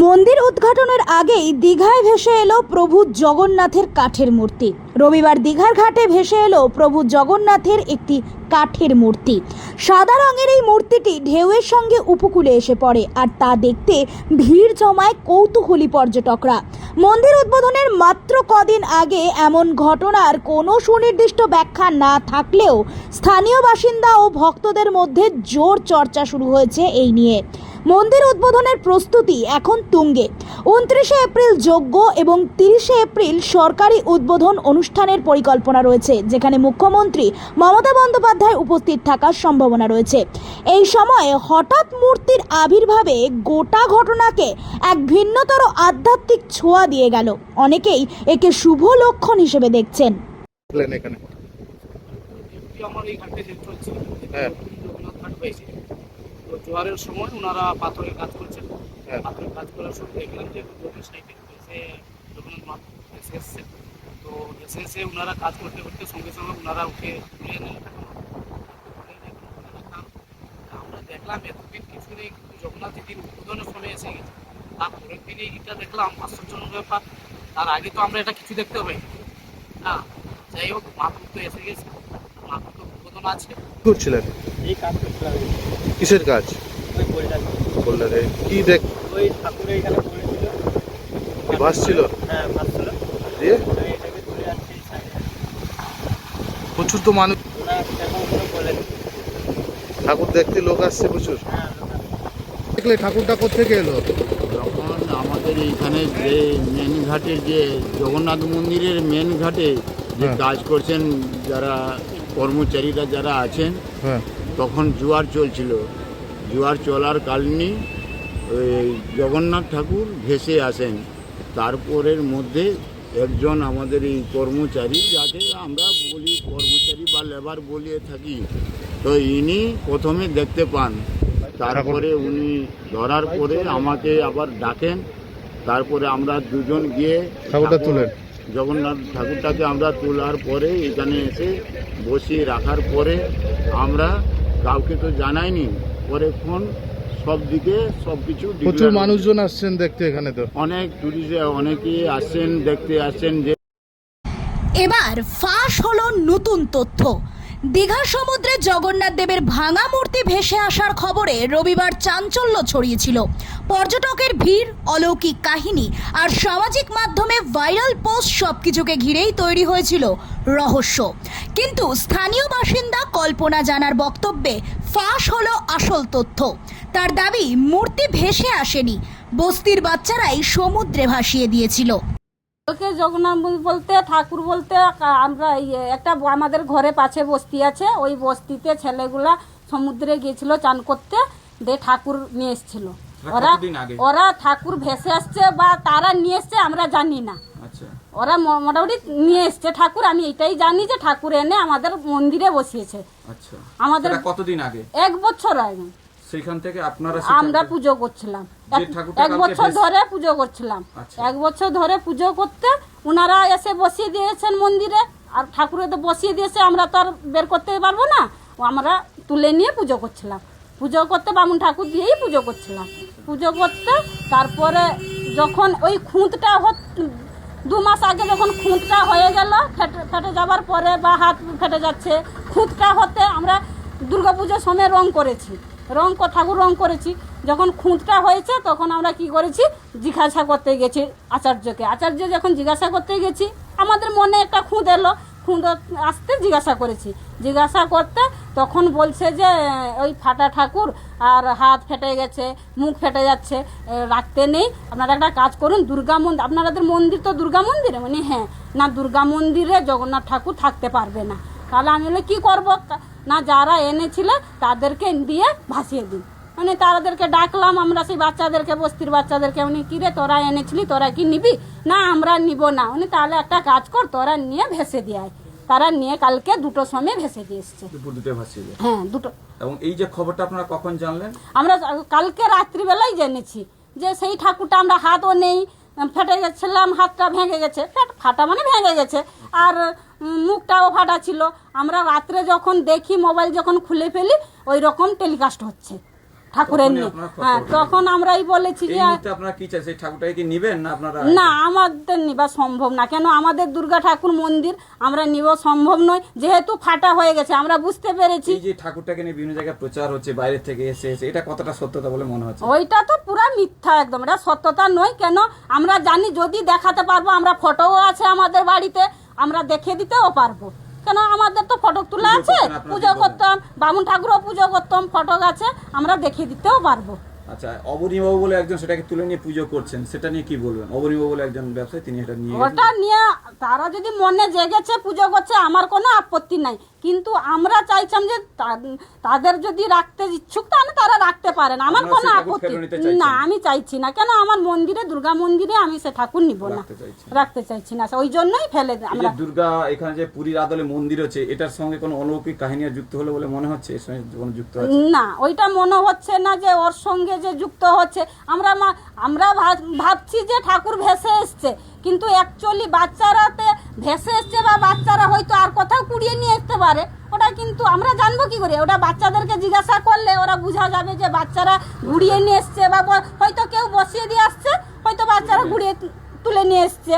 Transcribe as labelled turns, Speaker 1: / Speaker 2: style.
Speaker 1: মন্দির উদ্ঘাটনের আগেই দীঘায় ভেসে এলো প্রভু জগন্নাথের কাঠের মূর্তি। রবিবার দীঘার ঘাটে ভেসে এলো প্রভু জগন্নাথের একটি কাঠের মূর্তি। সাদা রঙের এই মূর্তিটি ঢেউয়ের সঙ্গে উপকূলে এসে পড়ে আর তা দেখতে ভিড় জমায় কৌতূহলী পর্যটকরা। মন্দির উদ্বোধনের মাত্র কদিন আগে এমন ঘটনার কোনো সুনির্দিষ্ট ব্যাখ্যা না থাকলেও স্থানীয় বাসিন্দা ও ভক্তদের মধ্যে জোর চর্চা শুরু হয়েছে এই নিয়ে। মন্দির উদ্বোধনের প্রস্তুতি এখন তুঙ্গে। উনত্রিশে এপ্রিল যোগ্য এবং তিরিশে এপ্রিল সরকারি উদ্বোধন অনুষ্ঠানের পরিকল্পনা রয়েছে, যেখানে মুখ্যমন্ত্রী মমতা বন্দ্যোপাধ্যায় উপস্থিত থাকার সম্ভাবনা রয়েছে। এই সময়ে হঠাৎ মূর্তির আবির্ভাবে গোটা ঘটনাকে এক ভিন্নতর আধ্যাত্মিক ছোঁয়া দিয়ে গেল। অনেকেই একে শুভ লক্ষণ হিসেবে দেখছেন।
Speaker 2: এখানে। হ্যাঁ।
Speaker 3: রবীন্দ্রনাথ ঘাট পেয়েছে তো জোয়ারের সময় ওনারা পাথরের কাজ করছেন।
Speaker 2: হ্যাঁ।
Speaker 3: পাথরের কাজ করার সময় দেখলাম যে সাইডে এসে রবীন্দ্রনাথ এসে এসছে। তো এসে এসে ওনারা কাজ করতে করতে সঙ্গে সঙ্গে ওনারা উঠে তুলে এনে আমরা দেখলাম এতদিন কিছু নেই কিন্তু জগন্নাথ দিদির উদ্বোধনের সময় এসে গেছে। তারপরের দিনে এটা দেখলাম আশ্চর্যজনক ব্যাপার। তার আগে তো আমরা এটা কিছু দেখতে পাই না যাই হোক মাতুর তো এসে গেছে। আছে
Speaker 2: করছিলেন
Speaker 4: এই কাজ করছিলাম।
Speaker 2: কিসের কাজ? বললেন কি দেখ
Speaker 4: ওই ঠাকুরের এখানে
Speaker 2: ভাসছিল
Speaker 4: হ্যাঁ
Speaker 2: দিয়ে
Speaker 4: সাইডে।
Speaker 2: প্রচুর তো মানুষ ঠাকুর দেখতে লোক আসছে প্রচুর।
Speaker 4: হ্যাঁ
Speaker 2: দেখলে ঠাকুরটা কোথেকে এলো?
Speaker 5: যখন আমাদের এইখানে যে মেন ঘাটের যে জগন্নাথ মন্দিরের মেন ঘাটে যে
Speaker 2: হ্যাঁ।
Speaker 5: কাজ করছেন যারা কর্মচারীরা যারা আছেন
Speaker 2: হ্যাঁ।
Speaker 5: তখন জোয়ার চলছিল। জোয়ার চলার কালীনই ওই জগন্নাথ ঠাকুর ভেসে আসেন। তারপরের মধ্যে একজন আমাদের এই কর্মচারী যাকে আমরা বলি কর্মচারী বা লেবার বলিয়ে থাকি তো ইনি প্রথমে দেখতে পান। তারপরে উনি ধরার পরে আমাকে আবার ডাকেন। তারপরে আমরা দুজন গিয়ে
Speaker 2: তুলেন।
Speaker 5: জগন্নাথ ঠাকুরটাকে আমরা তোলার পরে এখানে এসে বসিয়ে রাখার পরে আমরা কাউকে তো জানাইনি। পরে ফোন সব দিকে সব কিছু
Speaker 2: প্রচুর মানুষজন আসছেন দেখতে এখানে তো।
Speaker 5: অনেক টুরিস্ট অনেকেই আসছেন দেখতে আসছেন যে
Speaker 1: এবার ফাঁস হলো নতুন তথ্য। দীঘা সমুদ্রে জগন্নাথ দেবের ভাঙা মূর্তি ভেসে আসার খবরে রবিবার চাঞ্চল্য ছড়িয়েছিল। পর্যটকের ভিড়, অলৌকিক কাহিনী আর সামাজিক মাধ্যমে ভাইরাল পোস্ট সবকিছুকে ঘিরেই তৈরি হয়েছিল রহস্য। কিন্তু স্থানীয় বাসিন্দা কল্পনা জানার বক্তব্যে ফাঁস হলো আসল তথ্য। তার দাবি, মূর্তি ভেসে আসেনি। বস্তির বাচ্চারাই সমুদ্রে ভাসিয়ে দিয়েছিল।
Speaker 6: ওকে জগন্নাথ বলতে ঠাকুর বলতে আমরা একটা আমাদের ঘরে পাশে বস্তি আছে ওই বস্তিতে ছেলেগুলা সমুদ্রে গিয়েছিল চান করতে দিয়ে ঠাকুর নিয়ে এসেছিল। ওরা ওরা ঠাকুর ভেসে আসছে বা তারা নিয়ে এসছে আমরা জানি না।
Speaker 7: আচ্ছা।
Speaker 6: ওরা মোটামুটি নিয়ে এসছে ঠাকুর আমি এটাই জানি যে ঠাকুর এনে আমাদের মন্দিরে বসিয়েছে।
Speaker 7: আচ্ছা।
Speaker 6: আমাদের
Speaker 7: কতদিন আগে?
Speaker 6: এক বছর আগে।
Speaker 7: সেইখান থেকে আপনারা
Speaker 6: আমরা পুজো করছিলাম। এক- বছর ধরে পুজো করছিলাম।
Speaker 7: আচ্ছা।
Speaker 6: এক বছর ধরে পুজো করতে ওনারা এসে বসিয়ে দিয়েছেন মন্দিরে আর ঠাকুরে তো বসিয়ে দিয়েছে আমরা তো আর বের করতে পারব না। ও আমরা তুলে নিয়ে পুজো করছিলাম। পুজো করতে বামুন ঠাকুর দিয়েই পুজো করছিলাম। পুজো করতে তারপরে যখন ওই খুঁতটা হত- দু মাস আগে যখন খুঁতটা হয়ে গেল ফেটে ফেটে যাবার পরে বা হাত ফেটে যাচ্ছে খুঁতটা হতে আমরা দুর্গাপুজোর সময় রং করেছি। রং ঠাকুর রং করেছি। যখন খুঁতটা হয়েছে, তখন আমরা কি করেছি? জিজ্ঞাসা করতে গেছি আচার্যকে। আচার্য যখন জিজ্ঞাসা করতে গেছি, আমাদের মনে একটা খুঁত এলো। খুঁত আসতে জিজ্ঞাসা করেছি। জিজ্ঞাসা করতে তখন বলছে যে, ওই ফাটা ঠাকুর, আর হাত ফেটে গেছে, মুখ ফেটে যাচ্ছে রাখতে নেই। আপনারা একটা কাজ করুন, দুর্গা মন্দির আপনাদের মন্দির তো দুর্গা মন্দিরে? মানে হ্যাঁ না, দুর্গা মন্দিরে জগন্নাথ ঠাকুর থাকতে পারবে না। তাহলে আমি বলে কী করব? না যারা এনেছিল তাদেরকে দিয়ে ভাসিয়ে দিন। মানে তাদেরকে ডাকলাম আমরা সেই বাচ্চাদেরকে বস্তির বাচ্চাদেরকে। উনি কিরে তোরা এনেছিলি তোরা কি নিবি? না আমরা নিব না। উনি তাহলে একটা কাজ কর তোরা নিয়ে ভেসে দিয়ে তারা নিয়ে কালকে দুটো সময় ভেসে দিয়ে এসছে। হ্যাঁ দুটো।
Speaker 7: এবং এই যে খবরটা আপনারা কখন জানলেন?
Speaker 6: আমরা কালকে রাত্রিবেলায় জেনেছি যে সেই ঠাকুরটা আমরা হাতও নেই ফেটে গেছিলাম, হাতটা ভেঙে গেছে। ফাটা মানে ভেঙে গেছে। আর মুখটাও ফাটা ছিল। আমরা রাত্রে যখন দেখি, মোবাইল যখন খুলে ফেলি ওই রকম টেলিকাস্ট হচ্ছে। ঠাকুরের নিয়ে। হ্যাঁ তখন আমরাই বলেছি যে
Speaker 7: আপনারা কি চাই সেই ঠাকুরটাকে কি নিবেন না আপনারা?
Speaker 6: না আমাদের নিবা সম্ভব না। কেন? আমাদের দুর্গা ঠাকুর মন্দির আমরা নিব সম্ভব নয়। যেহেতু ফাটা হয়ে গেছে আমরা বুঝতে পেরেছি।
Speaker 7: যে ঠাকুরটাকে নিয়ে বিভিন্ন জায়গায় প্রচার হচ্ছে বাইরে থেকে এসে এসে এটা কতটা সত্যতা বলে মনে হচ্ছে?
Speaker 6: ওইটা তো পুরা মিথ্যা একদম। এটা সত্যতা নয়। কেন? আমরা জানি যদি দেখাতে পারব আমরা ফটোও আছে আমাদের বাড়িতে আমরা দেখে দিতেও পারব। কেন আমাদের তো ফটক তোলা আছে? পুজো করতাম বামুন ঠাকুরও পুজো করতাম ফটক আছে আমরা দেখিয়ে দিতেও পারব।
Speaker 7: আচ্ছা অবনীবাবু বলে একজন সেটাকে তুলে নিয়ে পুজো করছেন সেটা নিয়ে কি বলবেন? অবনীবাবু বলে একজন ব্যবসায়ী তিনি এটা নিয়ে
Speaker 6: ওটা নিয়ে তারা যদি মনে জেগেছে পুজো করছে আমার কোনো আপত্তি নাই। কিন্তু আমরা চাইছিলাম যে তাদের যদি রাখতে ইচ্ছুক তাহলে তারা রাখতে পারেন। আমার কোনো আপত্তি? না আমি চাইছি না। কেন? আমার মন্দিরে দুর্গা মন্দিরে আমি সে ঠাকুর নিব না।
Speaker 7: রাখতে
Speaker 6: চাইছি না। ওই জন্যই ফেলে আমরা
Speaker 7: দুর্গা এখানে যে পুরীর আদলে মন্দির আছে এটার সঙ্গে কোনো অলৌকিক কাহিনী যুক্ত হলো বলে মনে হচ্ছে? এর সঙ্গে কোনো যুক্ত
Speaker 6: না ওইটা মনে হচ্ছে না যে ওর সঙ্গে যে যুক্ত হচ্ছে। আমরা আমরা ভাব- ভাবছি যে ঠাকুর ভেসে এসছে কিন্তু অ্যাকচুয়ালি বাচ্চারাতে ভেসে এসছে বা বাচ্চারা হয়তো আর কোথাও কুড়িয়ে নিয়ে আসতে পারে, ওটা কিন্তু আমরা জানব কি করে? ওটা বাচ্চাদেরকে জিজ্ঞাসা করলে ওরা বোঝা যাবে যে বাচ্চারা ঘুরিয়ে নিয়ে এসছে বা হয়তো কেউ বসিয়ে দিয়ে আসছে, হয়তো বাচ্চারা ঘুরিয়ে তুলে নিয়ে এসছে।